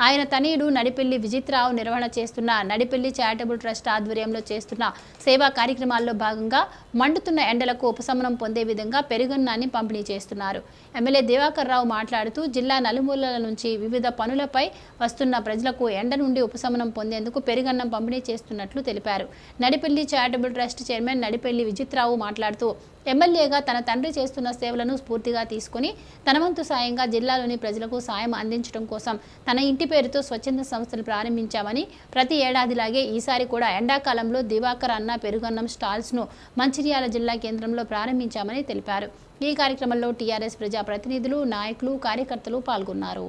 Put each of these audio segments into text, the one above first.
ఆయన తనయుడు నడిపెల్లి విజిత్రావు నిర్వహణ చేస్తున్న నడిపెల్లి చారిటబుల్ ట్రస్ట్ ఆధ్వర్యంలో చేస్తున్న సేవా కార్యక్రమాల్లో భాగంగా మండుతున్న ఎండలకు ఉపశమనం పొందే విధంగా పెరుగన్నాన్ని పంపిణీ చేస్తున్నారు. ఎమ్మెల్యే దివాకర్ రావు మాట్లాడుతూ జిల్లా నలుమూలల నుంచి వివిధ పనులపై వస్తున్న ప్రజలకు ఎండ నుండి ఉపశమనం పొందేందుకు పెరుగన్నం పంపిణీ చేస్తున్నట్లు తెలిపారు. Nadipelli charitable trust chairman Nadipelli Vijith Rao మాట్లాడుతూ ఎమ్మెల్యేగా తన తండ్రి చేస్తున్న సేవలను స్ఫూర్తిగా తీసుకుని తనవంతు సాయంగా జిల్లాలోని ప్రజలకు సాయం అందించడం కోసం తన ఇంటి పేరుతో స్వచ్ఛంద సంస్థలు ప్రారంభించామని ప్రతి ఏడాదిలాగే ఈసారి కూడా ఎండాకాలంలో దివాకర్ అన్న పెరుగన్నం స్టాల్స్ను మంచిర్యాల జిల్లా కేంద్రంలో ప్రారంభించామని తెలిపారు. ఈ కార్యక్రమంలో టీఆర్ఎస్ ప్రజాప్రతినిధులు నాయకులు కార్యకర్తలు పాల్గొన్నారు.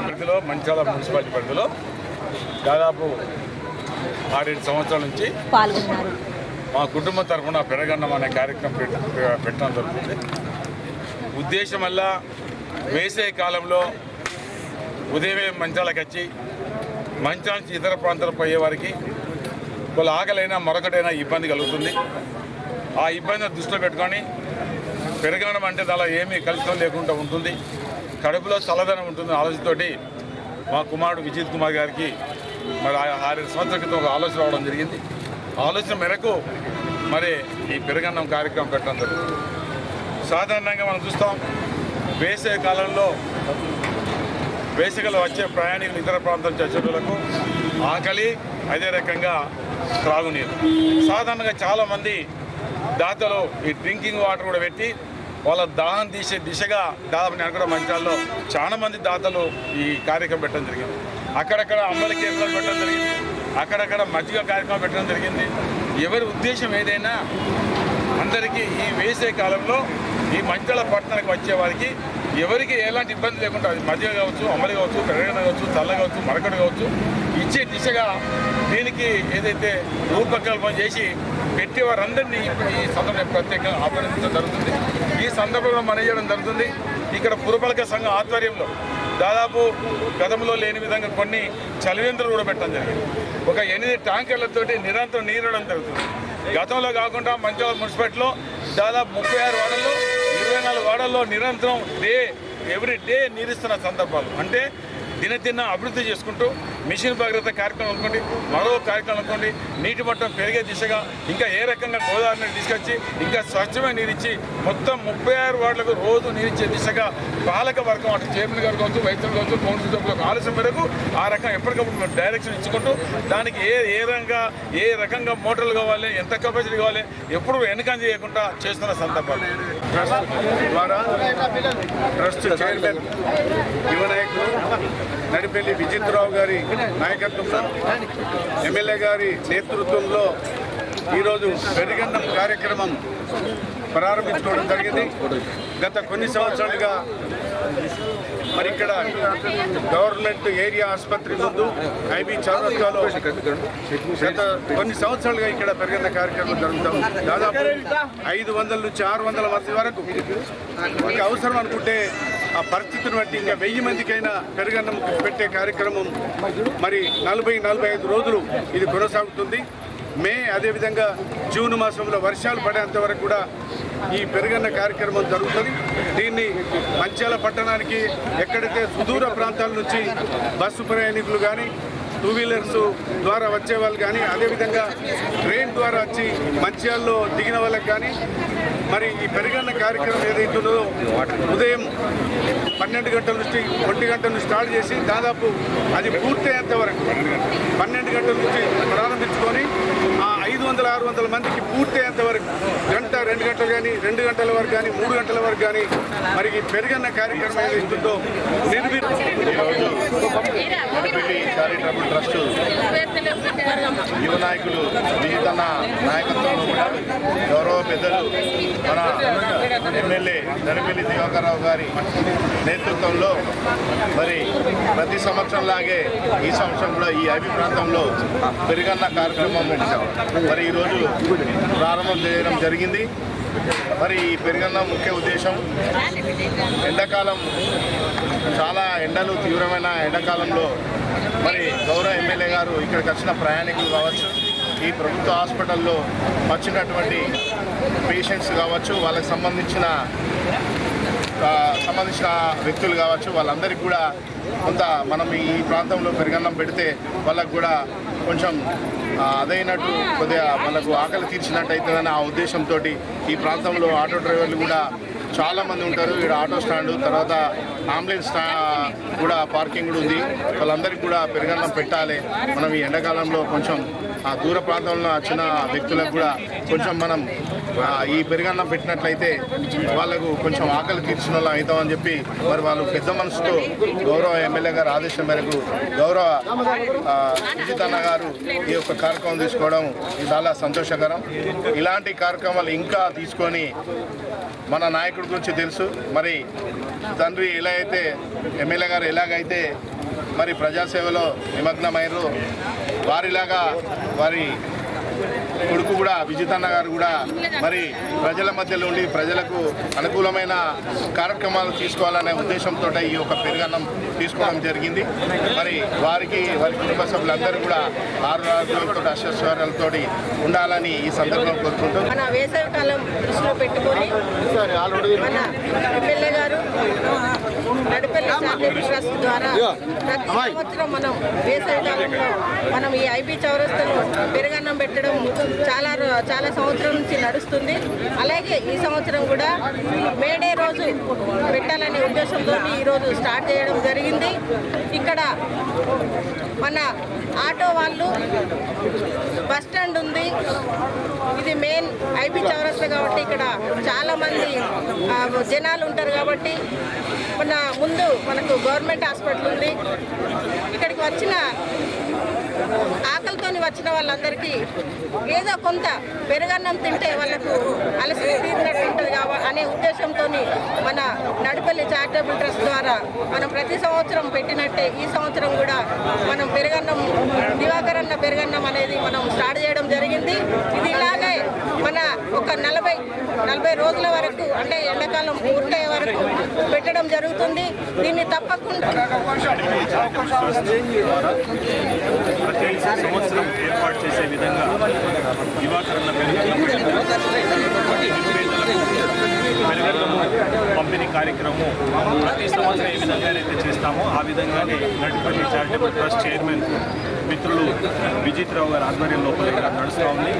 పరిధిలో మంచాల మున్సిపాలిటీ పరిధిలో దాదాపు ఆరేడు సంవత్సరాల నుంచి మా కుటుంబం తరఫున పెరగన్నం అనే కార్యక్రమం పెట్ట- పెట్టడం జరుగుతుంది. ఉద్దేశం వల్ల వేసే కాలంలో ఉదయమే మంచాలకు వచ్చి మంచాల నుంచి ఇతర ప్రాంతాలకు పోయేవారికి వాళ్ళు ఆకలైనా మరొకటైనా ఇబ్బంది కలుగుతుంది. ఆ ఇబ్బందిని దృష్టిలో పెట్టుకొని పెరగడం అంటే దానిలో ఏమీ కలుషితం లేకుండా ఉంటుంది. కడుపులో చల్లదనం ఉంటుంది ఆలోచనతోటి మా కుమారుడు విజిత్ కుమార్ గారికి మరి ఆ సంవత్సరాల క్రితం ఒక ఆలోచన రావడం జరిగింది. ఆలోచన మేరకు మరి ఈ పెరగన్నం కార్యక్రమం పెట్టడం జరుగుతుంది. సాధారణంగా మనం చూస్తాం వేసే కాలంలో వేసవిలో వచ్చే ప్రయాణికులు ఇతర ప్రాంతం చచ్చులకు ఆకలి అదే రకంగా త్రాగునీరు. సాధారణంగా చాలామంది దాతలు ఈ డ్రింకింగ్ వాటర్ కూడా పెట్టి వాళ్ళ దాహం తీసే దిశగా దాదాపు నేను కూడా మంచాల్లో చాలామంది దాతలు ఈ కార్యక్రమం పెట్టడం జరిగింది. అక్కడక్కడ అమ్మల కేంద్రాలు పెట్టడం జరిగింది. అక్కడక్కడ మజ్జిగ కార్యక్రమం పెట్టడం జరిగింది. ఎవరి ఉద్దేశం ఏదైనా అందరికీ ఈ వేసే కాలంలో ఈ మంచాల పట్టణానికి వచ్చే వారికి ఎవరికి ఎలాంటి ఇబ్బంది లేకుండా అది మధ్య కావచ్చు అమలు కావచ్చు పెరగన కావచ్చు చల్ల కావచ్చు మరకడు కావచ్చు ఇచ్చే దిశగా దీనికి ఏదైతే రూపకల్పన చేసి పెట్టేవారందరినీ ఈ సందర్భంలో ప్రత్యేకంగా ఆహ్వానించడం జరుగుతుంది. ఈ సందర్భంలో మనం చేయడం జరుగుతుంది. ఇక్కడ పురపాలక సంఘం ఆధ్వర్యంలో దాదాపు గతంలో లేని విధంగా కొన్ని చలివేంద్రులు కూడా పెట్టడం జరిగింది. ఒక ఎనిమిది ట్యాంకర్లతోటి నిరంతరం నీరు ఇవ్వడం జరుగుతుంది. గతంలో కాకుండా మంచాల మున్సిపాలిటీలో దాదాపు ముప్పై ఆరు వాడల్లో ఇరవై నాలుగు వాడల్లో నిరంతరం డే ఎవ్రీ డే నీరిస్తున్న సందర్భాలు. అంటే దినదిన అభివృద్ధి చేసుకుంటూ మిషన్ భగీరథ కార్యక్రమం అనుకోండి మరో కార్యక్రమం అనుకోండి నీటి మట్టం పెరిగే దిశగా ఇంకా ఏ రకంగా గోదావరి నీరు తీసుకొచ్చి ఇంకా స్వచ్ఛమైన నీరిచ్చి మొత్తం ముప్పై ఆరు వార్డులకు రోజు నీరిచ్చే దిశగా పాలక వర్గం అటు చైర్మన్ గారు కావచ్చు వైద్యులు కావచ్చు కౌన్సిల్ సభ్యులకు ఆలస్యం మేరకు ఆ రకం ఎప్పటికప్పుడు డైరెక్షన్ ఇచ్చుకుంటూ దానికి ఏ ఏ రకంగా ఏ రకంగా మోటార్లు కావాలి ఎంత కెపాసిటీ కావాలి ఎప్పుడు వెనకం చేయకుండా చేస్తున్న సందర్భాలు. ట్రస్ట్ ద్వారా ట్రస్ట్ చైర్మన్ యువ నడిపెల్లి విజిత్రావు గారి నాయకత్వంలో ఎమ్మెల్యే గారి నేతృత్వంలో ఈరోజు పెరిగన్నం కార్యక్రమం ప్రారంభించుకోవడం జరిగింది. గత కొన్ని సంవత్సరాలుగా మరి ఇక్కడ గవర్నమెంట్ ఏరియా ఆసుపత్రి ముందు ఐబీ చౌరస్తాలో గత కొన్ని సంవత్సరాలుగా ఇక్కడ పెరిగిన కార్యక్రమం జరుగుతాం దాదాపు ఐదు వందల నుంచి ఆరు వందల మంది వరకు. ఒక అవసరం అనుకుంటే ఆ పరిస్థితిని బట్టి ఇంకా వెయ్యి మందికైనా పెరుగన్నం పెట్టే కార్యక్రమం మరి నలభై నలభై ఐదు రోజులు ఇది కొనసాగుతుంది. మే అదేవిధంగా జూన్ మాసంలో వర్షాలు పడేంత వరకు కూడా ఈ పెరుగన్న కార్యక్రమం జరుగుతుంది. దీన్ని మంచాల పట్టణానికి ఎక్కడైతే సుదూర ప్రాంతాల నుంచి బస్సు ప్రయాణికులు కానీ టూ వీలర్స్ ద్వారా వచ్చే వాళ్ళు కానీ అదేవిధంగా ట్రైన్ ద్వారా వచ్చి మంచిర్యాలలో దిగిన వాళ్ళకి కానీ మరి ఈ పెరిగన్న కార్యక్రమం ఏదైతుందో ఉదయం పన్నెండు గంటల నుంచి ఒంటి గంటల నుంచి స్టార్ట్ చేసి దాదాపు అది పూర్తయ్యేంత వరకు పన్నెండు గంటల నుంచి ప్రారంభించుకొని ఆ ఐదు వందల ఆరు వందల మందికి పూర్తయ్యేంత వరకు గంట రెండు గంటలు కానీ రెండు గంటల వరకు కానీ మూడు గంటల వరకు కానీ మరి ఈ పెరిగన్న కార్యక్రమం ఏదైతుందో నిర్వీ చారిటబుల్ ట్రస్ట్ యువ నాయకులు విజితన్న నాయకత్వంలో కూడా గౌరవ పెద్దలు మన ఎమ్మెల్యే ధనపల్లి దివాకరరావు గారి నేతృత్వంలో మరి ప్రతి సంవత్సరం లాగే ఈ సంవత్సరం కూడా ఈ ఐబీ ప్రాంతంలో పెరుగన్న కార్యక్రమం మరి ఈరోజు ప్రారంభం చేయడం జరిగింది. మరి ఈ పెరుగన్న ముఖ్య ఉద్దేశం ఎండాకాలం చాలా ఎండలు తీవ్రమైన ఎండాకాలంలో మరి గౌరవ ఎమ్మెల్యే గారు ఇక్కడికి వచ్చిన ప్రయాణికులు కావచ్చు. ఈ ప్రభుత్వ హాస్పిటల్లో వచ్చినటువంటి పేషెంట్స్ కావచ్చు వాళ్ళకి సంబంధించిన సంబంధించిన వ్యక్తులు కావచ్చు వాళ్ళందరికీ కూడా కొంత మనం ఈ ప్రాంతంలో పెరుగన్నం పెడితే వాళ్ళకు కూడా కొంచెం అదైనట్టు కొద్దిగా వాళ్ళకు ఆకలి తీర్చినట్టు అవుతుందని ఆ ఉద్దేశంతో ఈ ప్రాంతంలో ఆటో డ్రైవర్లు కూడా చాలా మంది ఉంటారు. ఇక్కడ ఆటో స్టాండ్ తర్వాత అంబులెన్స్ కూడా పార్కింగ్ కూడా ఉంది. వాళ్ళందరికీ కూడా పెరుగన్నం పెట్టాలి. మనం ఈ ఎండాకాలంలో కొంచెం ఆ దూర ప్రాంతంలో వచ్చిన వ్యక్తులకు కూడా కొంచెం మనం ఈ పెరుగన్నం పెట్టినట్లయితే వాళ్ళకు కొంచెం ఆకలి తీర్చిన వాళ్ళు అవుతామని చెప్పి మరి వాళ్ళు పెద్ద మనసుతో గౌరవ ఎమ్మెల్యే గారు ఆదేశం మేరకు గౌరవ సుజితన్న గారు ఈ యొక్క కార్యక్రమం తీసుకోవడం చాలా సంతోషకరం. ఇలాంటి కార్యక్రమాలు ఇంకా తీసుకొని మన నాయకుడి గురించి తెలుసు. మరి తండ్రి ఎలా అయితే ఎమ్మెల్యే గారు ఎలాగైతే మరి ప్రజాసేవలో నిమగ్నమయ్యారో వారిలాగా వారి కొడుకు కూడా విజితన్న గారు కూడా మరి ప్రజల మధ్యలో ఉండి ప్రజలకు అనుకూలమైన కార్యక్రమాలు తీసుకోవాలనే ఉద్దేశంతో ఈ యొక్క పెరుగన్నం తీసుకోవడం జరిగింది. మరి వారికి వారి కుటుంబ సభ్యులందరూ కూడా ఆరు ఆరోగ్యంతో అశ్వస్వరాలతో ఉండాలని ఈ సందర్భంగా కోరుకుంటూ మన దృష్టిలో పెట్టుకొని మన ఎమ్మెల్యే గారు నడిపల్లి చారిటబుల్ ట్రస్ట్ ద్వారా ప్రతి సంవత్సరం మనం వేసవి కాలంలో మనం ఈ ఐబీ చౌరస్తలో పెరుగన్నం పెట్టడం చాలా చాలా సంవత్సరం నుంచి నడుస్తుంది. అలాగే ఈ సంవత్సరం కూడా మేడే రోజు పెట్టాలనే ఉద్దేశంతో ఈరోజు స్టార్ట్ చేయడం జరిగింది. ఇక్కడ మన ఆటో వాళ్ళు బస్ స్టాండ్ ఉంది. ఇది మెయిన్ ఐబీ చౌరస్తా కాబట్టి ఇక్కడ చాలా మంది ఆ, జనాలు ఉంటారు కాబట్టి మన ముందు మనకు గవర్నమెంట్ హాస్పిటల్ ఉంది. ఇక్కడికి వచ్చిన ఆకలితోని వచ్చిన వాళ్ళందరికీ ఏదో కొంత పెరుగన్నం తింటే వాళ్ళకు అలసి తీరినట్టు ఉంటుంది కాబట్టి అనే ఉద్దేశంతో మన నడిపల్లి చారిటబుల్ ట్రస్ట్ ద్వారా మనం ప్రతి సంవత్సరం పెట్టినట్టే ఈ సంవత్సరం కూడా మనం పెరుగన్నం దివాకరన్న పెరుగన్నం అనేది మనం స్టార్ట్ చేయడం జరిగింది. ఇది ఇలాగే మన ఒక నలభై నలభై రోజుల వరకు అంటే ఎండాకాలం పూర్తయ్యే వరకు పెట్టడం జరుగుతుంది. దీన్ని తప్పకుండా ప్రతి సంవత్సరం ఏర్పాటు చేసే విధంగా పంపిణీ కార్యక్రమం ప్రతి సంవత్సరం ఏ విధంగా అయితే చేస్తామో. ఆ విధంగానే నడిపల్లి చారిటబుల్ ట్రస్ట్ చైర్మన్ మిత్రులు విజిత్ రావు గారి ఆధ్వర్యం లోపల ఇక్కడ నడుస్తూ ఉంది.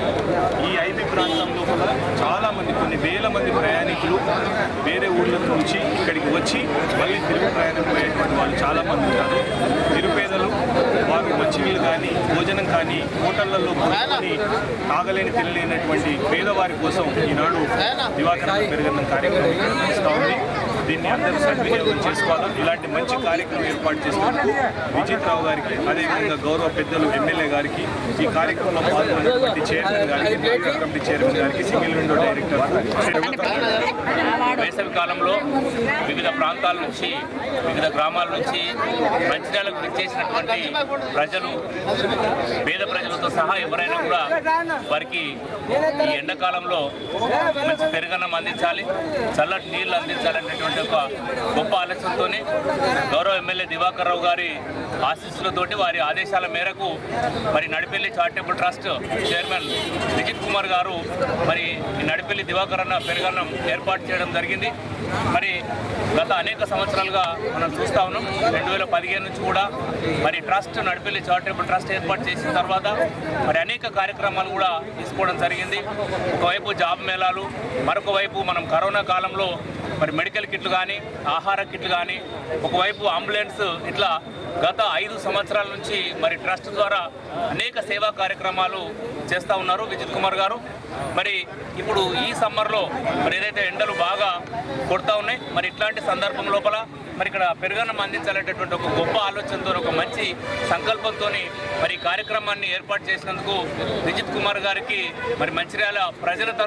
ఈ ఐబీ ప్రాంతంలో కూడా చాలామంది కొన్ని వేల మంది ప్రయాణికులు వేరే ఊళ్ళ నుంచి ఇక్కడికి వచ్చి మళ్ళీ తిరుగు ప్రయాణం పోయేటువంటి వాళ్ళు చాలామంది మంది ఉంటారు నిరుపేదలు వారు మంచినీళ్ళు కానీ భోజనం కానీ హోటళ్ళలో కొనుక్కొని తాగలేని తినలేనటువంటి పేదవారి కోసం ఈనాడు దివాకరణ పెరుగన్నం కార్యక్రమం నిర్వహిస్తూ ఉంది. దీన్ని అందరూ సద్వినియోగం చేసుకోవాలి? ఇలాంటి మంచి కార్యక్రమం ఏర్పాటు చేసినందుకు విజిత్ రావు గారికి అదేవిధంగా గౌరవ పెద్దలు ఎమ్మెల్యే గారికి ఈ కార్యక్రమంలో పాల్గొన్నటువంటి చైర్మన్ గారికి మార్కెట్ కమిటీ చైర్మన్ గారికి సింగిల్ విండో డైరెక్టర్ వేసవి కాలంలో వివిధ ప్రాంతాల నుంచి వివిధ గ్రామాల నుంచి మంచిర్యాలకు విచ్చేసినటువంటి ప్రజలు పేద ప్రజలతో సహా ఎవరైనా కూడా వారికి ఈ ఎండాకాలంలో మంచి పెరుగన్నం అందించాలి చల్లటి నీళ్ళు అందించాలనేటువంటి ఒక గొప్ప ఆలోచనతోనే గౌరవ ఎమ్మెల్యే దివాకర్ రావు గారి ఆశీస్సులతోటి వారి ఆదేశాల మేరకు మరి Nadipelli charitable trust chairman Vijith Kumar గారు మరి నడిపెల్లి దివాకర్ అన్న పెరుగన్నం ఏర్పాటు చేయడం జరిగింది. మరి గత అనేక సంవత్సరాలుగా మనం చూస్తా ఉన్నాం. రెండు వేల పదిహేను నుంచి కూడా మరి ట్రస్ట్ నడిపెల్లి చారిటబుల్ ట్రస్ట్ ఏర్పాటు చేసిన తర్వాత మరి అనేక కార్యక్రమాలు కూడా తీసుకోవడం జరిగింది. ఒకవైపు జాబ్ మేళాలు మరొక వైపు మనం కరోనా కాలంలో మరి మెడికల్ కిట్లు కానీ ఆహార కిట్లు కానీ ఒకవైపు అంబులెన్స్ ఇట్లా గత ఐదు సంవత్సరాల నుంచి మరి ట్రస్ట్ ద్వారా అనేక సేవా కార్యక్రమాలు చేస్తూ ఉన్నారు విజిత్ కుమార్ గారు. మరి ఇప్పుడు ఈ సమ్మర్లో మరి ఏదైతే ఎండలు బాగా కొడతా ఉన్నాయి మరి ఇట్లాంటి సందర్భం లోపల మరి ఇక్కడ పెరుగన్నం అందించాలనేటటువంటి ఒక గొప్ప ఆలోచనతో ఒక మంచి సంకల్పంతో మరి కార్యక్రమాన్ని ఏర్పాటు చేసినందుకు విజిత్ కుమార్ గారికి మరి మంచిర్యాల ప్రజల తరఫున